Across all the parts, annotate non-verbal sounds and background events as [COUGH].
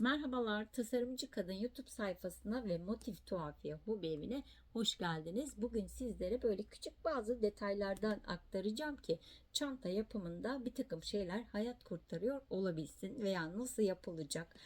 Merhabalar, Tasarımcı Kadın YouTube sayfasına ve Motif Tuhafiye Hobi Evi'ne hoş geldiniz. Bugün sizlere böyle küçük bazı detaylardan aktaracağım ki çanta yapımında bir takım şeyler hayat kurtarıyor olabilsin veya nasıl yapılacak,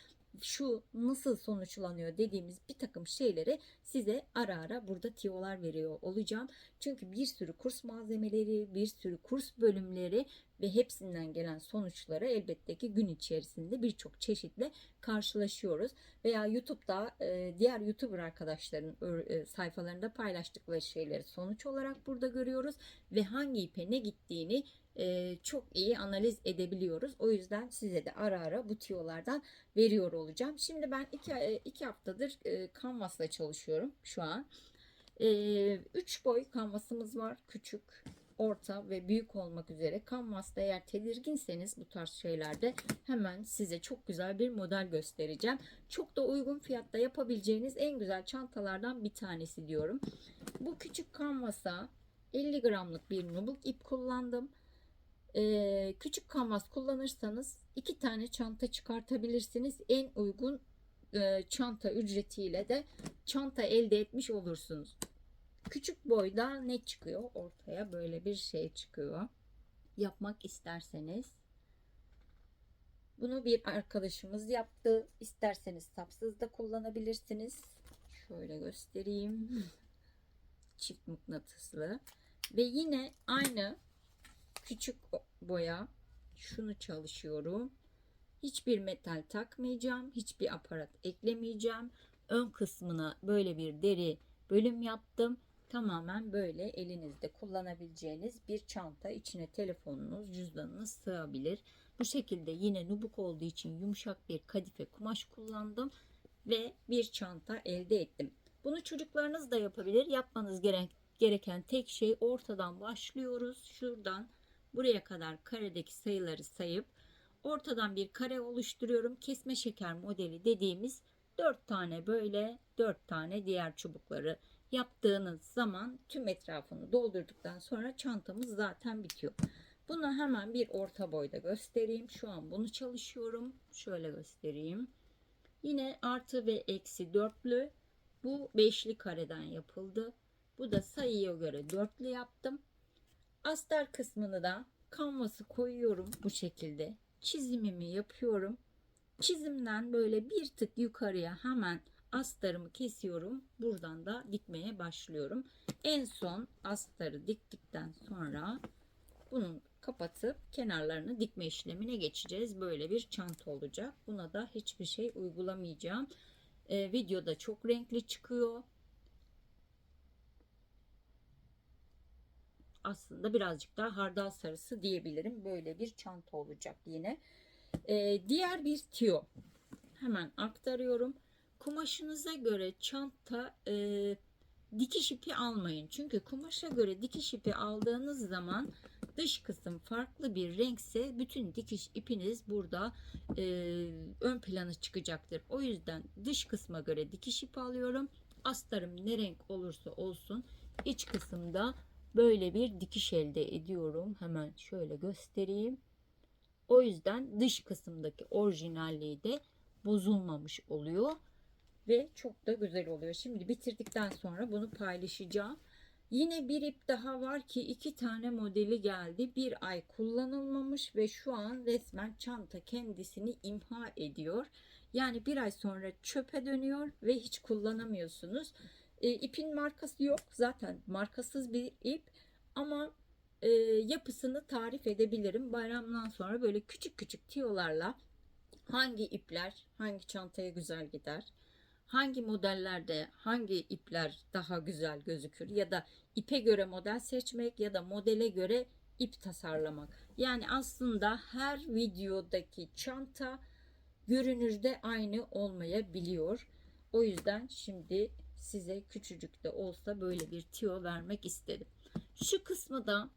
şu nasıl sonuçlanıyor dediğimiz bir takım şeyleri size ara ara burada tiyolar veriyor olacağım. Çünkü bir sürü kurs malzemeleri, bir sürü kurs bölümleri ve hepsinden gelen sonuçları elbette ki gün içerisinde birçok çeşitle karşılaşıyoruz. Veya YouTube'da e, diğer YouTuber arkadaşların e, sayfalarında paylaştıkları şeyleri sonuç olarak burada görüyoruz ve hangi ipe ne gittiğini e, çok iyi analiz edebiliyoruz. O yüzden size de ara ara bu tiyolardan veriyor olacağım. Şimdi ben iki, iki haftadır Canvas'la çalışıyorum şu an. Üç boy kanvasımız var. Küçük, orta ve büyük olmak üzere. Canvas'ta eğer tedirginseniz bu tarz şeylerde hemen size çok güzel bir model göstereceğim. Çok da uygun fiyatta yapabileceğiniz en güzel çantalardan bir tanesi diyorum. Bu küçük kanvasa 50 gramlık bir nubuk ip kullandım. Ee, küçük kanvas kullanırsanız iki tane çanta çıkartabilirsiniz. En uygun e, çanta ücretiyle de çanta elde etmiş olursunuz. Küçük boyda ne çıkıyor? Ortaya böyle bir şey çıkıyor. Yapmak isterseniz bunu bir arkadaşımız yaptı. İsterseniz sapsız da kullanabilirsiniz. Şöyle göstereyim. [LAUGHS] Çift mıknatıslı. Ve yine aynı küçük boya şunu çalışıyorum. Hiçbir metal takmayacağım. Hiçbir aparat eklemeyeceğim. Ön kısmına böyle bir deri bölüm yaptım. Tamamen böyle elinizde kullanabileceğiniz bir çanta. İçine telefonunuz, cüzdanınız sığabilir. Bu şekilde yine nubuk olduğu için yumuşak bir kadife kumaş kullandım ve bir çanta elde ettim. Bunu çocuklarınız da yapabilir. Yapmanız gerek, gereken tek şey ortadan başlıyoruz. Şuradan buraya kadar karedeki sayıları sayıp ortadan bir kare oluşturuyorum. Kesme şeker modeli dediğimiz 4 tane böyle 4 tane diğer çubukları yaptığınız zaman tüm etrafını doldurduktan sonra çantamız zaten bitiyor. Bunu hemen bir orta boyda göstereyim. Şu an bunu çalışıyorum. Şöyle göstereyim. Yine artı ve eksi dörtlü. Bu beşli kareden yapıldı. Bu da sayıya göre dörtlü yaptım. Astar kısmını da kanvası koyuyorum bu şekilde. Çizimimi yapıyorum. Çizimden böyle bir tık yukarıya hemen astarımı kesiyorum. Buradan da dikmeye başlıyorum. En son astarı diktikten sonra bunun kapatıp kenarlarını dikme işlemine geçeceğiz. Böyle bir çanta olacak. Buna da hiçbir şey uygulamayacağım. Ee, videoda çok renkli çıkıyor. Aslında birazcık daha hardal sarısı diyebilirim. Böyle bir çanta olacak yine. Ee, diğer bir tiyo. Hemen aktarıyorum. Kumaşınıza göre çanta e, dikiş ipi almayın. Çünkü kumaşa göre dikiş ipi aldığınız zaman dış kısım farklı bir renkse bütün dikiş ipiniz burada e, ön plana çıkacaktır. O yüzden dış kısma göre dikiş ipi alıyorum. Astarım ne renk olursa olsun iç kısımda böyle bir dikiş elde ediyorum. Hemen şöyle göstereyim. O yüzden dış kısımdaki orijinalliği de bozulmamış oluyor ve çok da güzel oluyor. Şimdi bitirdikten sonra bunu paylaşacağım. Yine bir ip daha var ki iki tane modeli geldi. Bir ay kullanılmamış ve şu an resmen çanta kendisini imha ediyor. Yani bir ay sonra çöpe dönüyor ve hiç kullanamıyorsunuz. E, ipin markası yok. Zaten markasız bir ip ama e, yapısını tarif edebilirim. Bayramdan sonra böyle küçük küçük tiyolarla hangi ipler hangi çantaya güzel gider hangi modellerde hangi ipler daha güzel gözükür ya da ipe göre model seçmek ya da modele göre ip tasarlamak. Yani aslında her videodaki çanta görünürde aynı olmayabiliyor. O yüzden şimdi size küçücük de olsa böyle bir tiyo vermek istedim. Şu kısmı da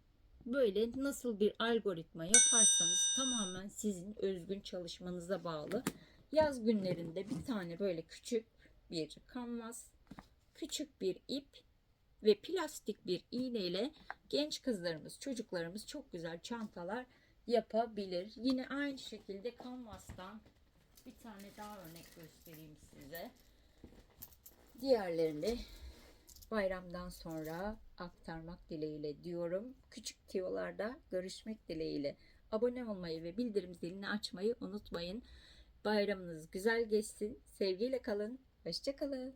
böyle nasıl bir algoritma yaparsanız tamamen sizin özgün çalışmanıza bağlı. Yaz günlerinde bir tane böyle küçük bir kanvas, küçük bir ip ve plastik bir iğne ile genç kızlarımız, çocuklarımız çok güzel çantalar yapabilir. Yine aynı şekilde kanvastan Bir tane daha örnek göstereyim size. Diğerlerini bayramdan sonra aktarmak dileğiyle diyorum. Küçük tiyolarda görüşmek dileğiyle. Abone olmayı ve bildirim zilini açmayı unutmayın. Bayramınız güzel geçsin. Sevgiyle kalın. Hoşçakalın.